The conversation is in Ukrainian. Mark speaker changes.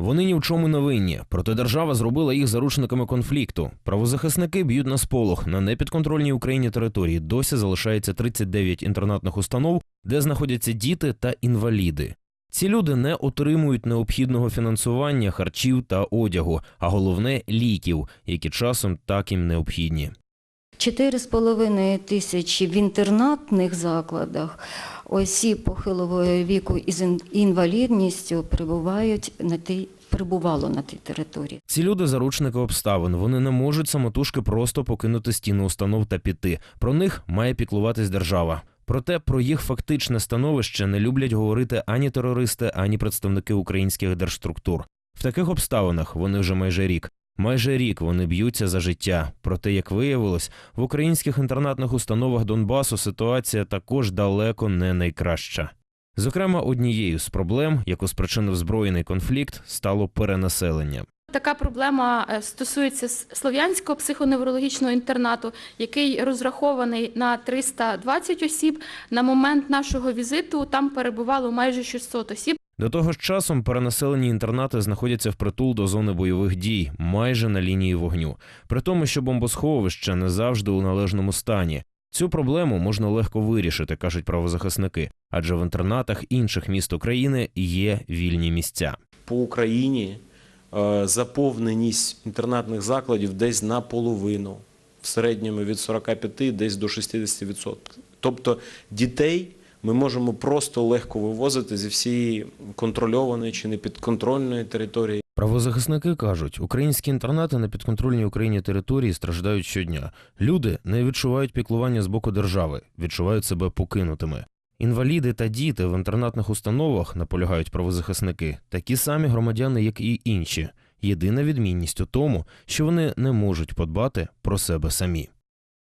Speaker 1: Вони ні в чому не винні, проте держава зробила їх заручниками конфлікту. Правозахисники б'ють на сполох. На непідконтрольній Україні території досі залишається 39 інтернатних установ, де знаходяться діти та інваліди. Ці люди не отримують необхідного фінансування, харчів та одягу, а головне ліків, які часом так їм необхідні.
Speaker 2: 4,5 тисячі в інтернатних закладах осіб похилого віку із інвалідністю перебувають на тій, перебувало на тій території.
Speaker 1: Ці люди заручники обставин. Вони не можуть самотужки просто покинути стіни установ та піти. Про них має піклуватись держава. Проте про їх фактичне становище не люблять говорити ані терористи, ані представники українських держструктур. В таких обставинах вони вже майже рік. Майже рік вони б'ються за життя. Проте, як виявилось, в українських інтернатних установах Донбасу ситуація також далеко не найкраща. Зокрема, однією з проблем, яку спричинив збройний конфлікт, стало перенаселення.
Speaker 3: Така проблема е, стосується Слов'янського психоневрологічного інтернату, який розрахований на 320 осіб. На момент нашого візиту там перебувало майже 600 осіб.
Speaker 1: До того ж часом перенаселені інтернати знаходяться впритул до зони бойових дій, майже на лінії вогню. При тому, що бомбосховище не завжди у належному стані. Цю проблему можна легко вирішити, кажуть правозахисники, адже в інтернатах інших міст України є вільні місця.
Speaker 4: по Україні е, заповненість інтернатних закладів десь наполовину, в середньому від 45 десь до 60%. Тобто дітей ми можемо просто легко вивозити зі всієї контрольованої чи непідконтрольної території.
Speaker 1: Правозахисники кажуть, українські інтернати на підконтрольній Україні території страждають щодня. Люди не відчувають піклування з боку держави, відчувають себе покинутими. Інваліди та діти в інтернатних установах, наполягають правозахисники, такі самі громадяни, як і інші. Єдина відмінність у тому, що вони не можуть подбати про себе самі.